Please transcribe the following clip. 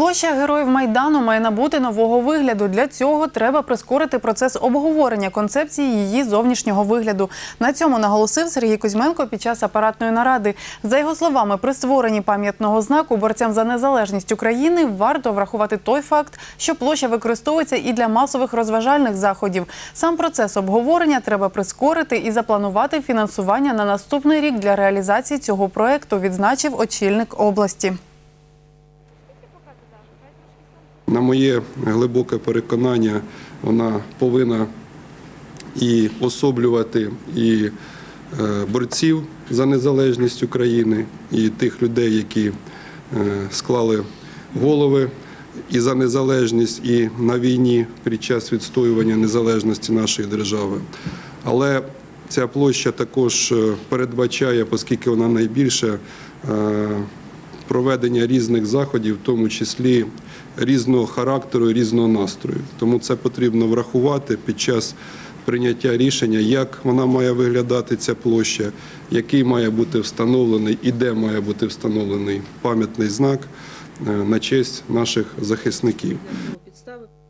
Площа героїв майдану має набути нового вигляду. Для цього треба прискорити процес обговорення концепції її зовнішнього вигляду. На цьому наголосив Сергій Кузьменко під час апаратної наради. За його словами, при створенні пам'ятного знаку борцям за незалежність України варто врахувати той факт, що площа використовується і для масових розважальних заходів. Сам процес обговорення треба прискорити і запланувати фінансування на наступний рік для реалізації цього проекту, відзначив очільник області. Моє глибоке переконання, вона повинна і особлювати і е, борців за незалежність України, і тих людей, які е, склали голови і за незалежність, і на війні під час відстоювання незалежності нашої держави. Але ця площа також е, передбачає, оскільки вона найбільша, проведення різних заходів, в тому числі різного характеру різного настрою. Тому це потрібно врахувати під час прийняття рішення, як вона має виглядати ця площа, який має бути встановлений і де має бути встановлений пам'ятний знак е, на честь наших захисників.